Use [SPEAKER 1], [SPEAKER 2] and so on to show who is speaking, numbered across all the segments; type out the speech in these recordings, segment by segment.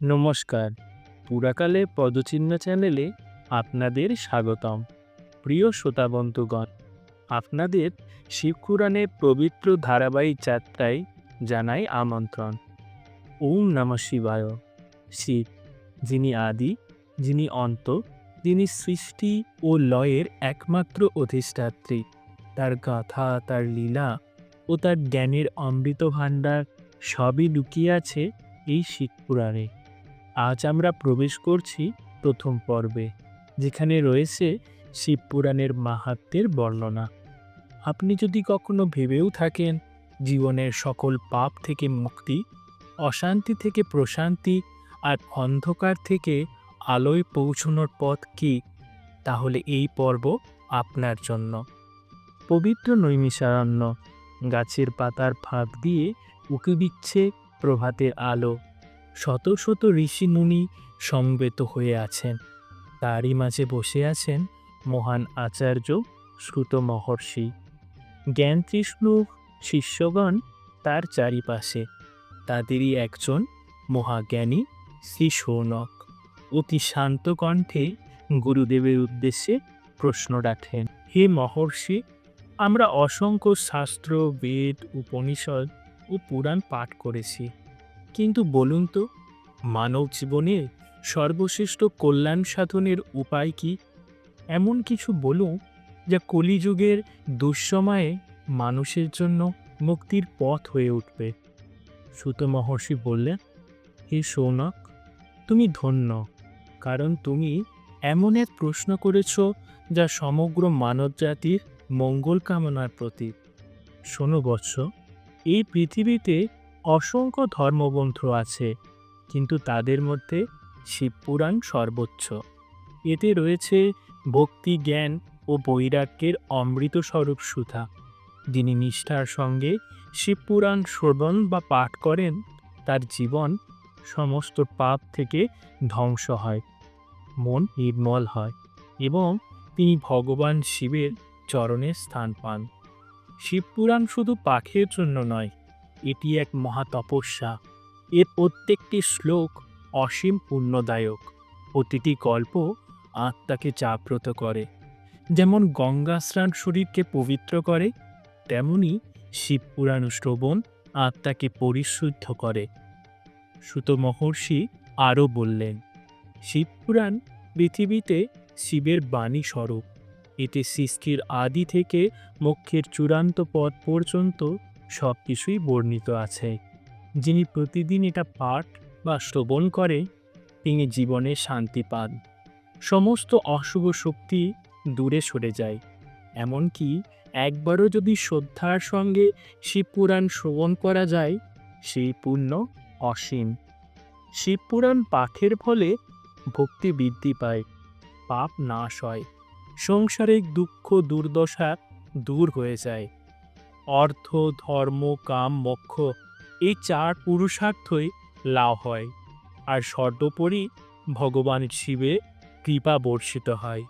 [SPEAKER 1] নমস্কার। পুরাকালে পদচিহ্ন চ্যানেলে আপনাদের স্বাগতম। প্রিয় শ্রোতাবন্ধুগণ আপনাদের শিবকুরানের পবিত্র ধারাবাহিক যাত্রায় জানাই আমন্ত্রণ। ওম নম শিবায়। শিব, যিনি আদি, যিনি অন্ত, যিনি সৃষ্টি ও লয়ের একমাত্র অধিষ্ঠাত্রী, তার গাথা, তার লীলা ও তার জ্ঞানের অমৃত ভাণ্ডার সবই লুকিয়ে আছে এই শিবপুরাণে আজ আমরা প্রবেশ করছি প্রথম পর্বে, যেখানে রয়েছে শিবপুরাণের মাহাত্মের বর্ণনা। আপনি যদি কখনো ভেবেও থাকেন, জীবনের সকল পাপ থেকে মুক্তি, অশান্তি থেকে প্রশান্তি আর অন্ধকার থেকে আলোয় পৌঁছানোর পথ কি, তাহলে এই পর্ব আপনার জন্য। পবিত্র নৈমিষারণ্য, গাছের পাতার ফাঁক দিয়ে উঁকি দিচ্ছে প্রভাতের আলো। শত শত ঋষি মুনি সমবেত হয়ে আছেন। তারই মাঝে বসে আছেন মহান আচার্য শ্রুত মহর্ষি। জ্ঞান তৃষ্ণ শিষ্যগণ তার চারিপাশে। তাদেরই একজন মহাজ্ঞানী শ্রী সৌনক অতি শান্ত কণ্ঠে গুরুদেবের উদ্দেশ্যে প্রশ্ন রাখেন, হে মহর্ষি, আমরা অসংখ্য শাস্ত্র, বেদ, উপনিষদ ও পুরাণ পাঠ করেছি। কিন্তু বলুন তো, মানব জীবনে সর্বশ্রেষ্ঠ কল্যাণ সাধনের উপায় কি? এমন কিছু বলুন যা কলিযুগের দুঃসময়ে মানুষের জন্য মুক্তির পথ হয়ে উঠবে। সুত মহর্ষি বললেন, হে সৌনক, তুমি ধন্য, কারণ তুমি এমন এক প্রশ্ন করেছ যা সমগ্র মানবজাতির মঙ্গল কামনার প্রতীক। শোনো বৎস, এই পৃথিবীতে অসংখ্য ধর্মগ্রন্থ আছে, কিন্তু তাদের মধ্যে শিবপুরাণ সর্বোচ্চ। এতে রয়েছে ভক্তি, জ্ঞান ও বৈরাগ্যের অমৃত স্বরূপ সুধা। যিনি নিষ্ঠার সঙ্গে শিবপুরাণ শ্রবণ বা পাঠ করেন, তার জীবন সমস্ত পাপ থেকে ধ্বংস হয়, মন নির্মল হয় এবং তিনি ভগবান শিবের চরণে স্থান পান। শিবপুরাণ শুধু পাঠের জন্য নয় এটি এক মহা তপস্যা এর প্রত্যেকটি শ্লোক অসীম পুণ্যদায়ক। প্রতিটি গল্প আত্মাকে জাগ্রত করে। যেমন গঙ্গা স্নান শরীরকে পবিত্র করে, তেমনি শিবপুরাণ শ্রবণ আত্মাকে পরিশুদ্ধ করে। সুত মহর্ষি আরও বললেন শিবপুরাণ পৃথিবীতে শিবের বাণী স্বরূপ। এতে সৃষ্টির আদি থেকে মোক্ষের চূড়ান্ত পথ পর্যন্ত সব কিছুই বর্ণিত আছে। যিনি প্রতিদিন এটা পাঠ বা শ্রবণ করে, তিনি জীবনে শান্তি পান। সমস্ত অশুভ শক্তি দূরে সরে যায়। এমনকি একবারও যদি শ্রদ্ধার সঙ্গে শিবপুরাণ শ্রবণ করা যায়, সেই পুণ্য অসীম। শিবপুরাণ পাঠের ফলে ভক্তি বৃদ্ধি পায়, পাপ নাশ হয়। সংসারিক দুঃখ দুর্দশা দূর হয়ে যায়। অর্থ, ধর্ম, কাম, মোক্ষ এই চার পুরুষার্থই লাভ হয়। আর সর্বোপরি ভগবান শিবে কৃপা বর্ষিত হয়।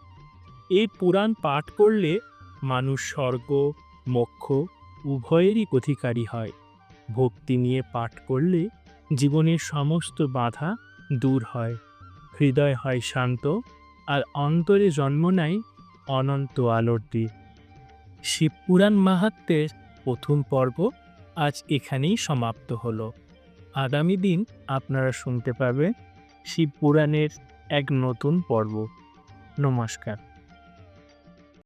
[SPEAKER 1] এই পুরাণ পাঠ করলে মানুষ স্বর্গ, মোক্ষ উভয়েরই অধিকারী হয়। ভক্তি নিয়ে পাঠ করলে জীবনের সমস্ত বাধা দূর হয়। হৃদয় হয় শান্ত আর অন্তরে জন্ম নেয় অনন্ত আলোর দ্বীপ শিবপুরাণ মাহাত্মের প্রথম পর্ব আজ এখানেই সমাপ্ত হল। আগামী দিন আপনারা শুনতে পাবেন শিবপুরাণের এক নতুন পর্ব। নমস্কার।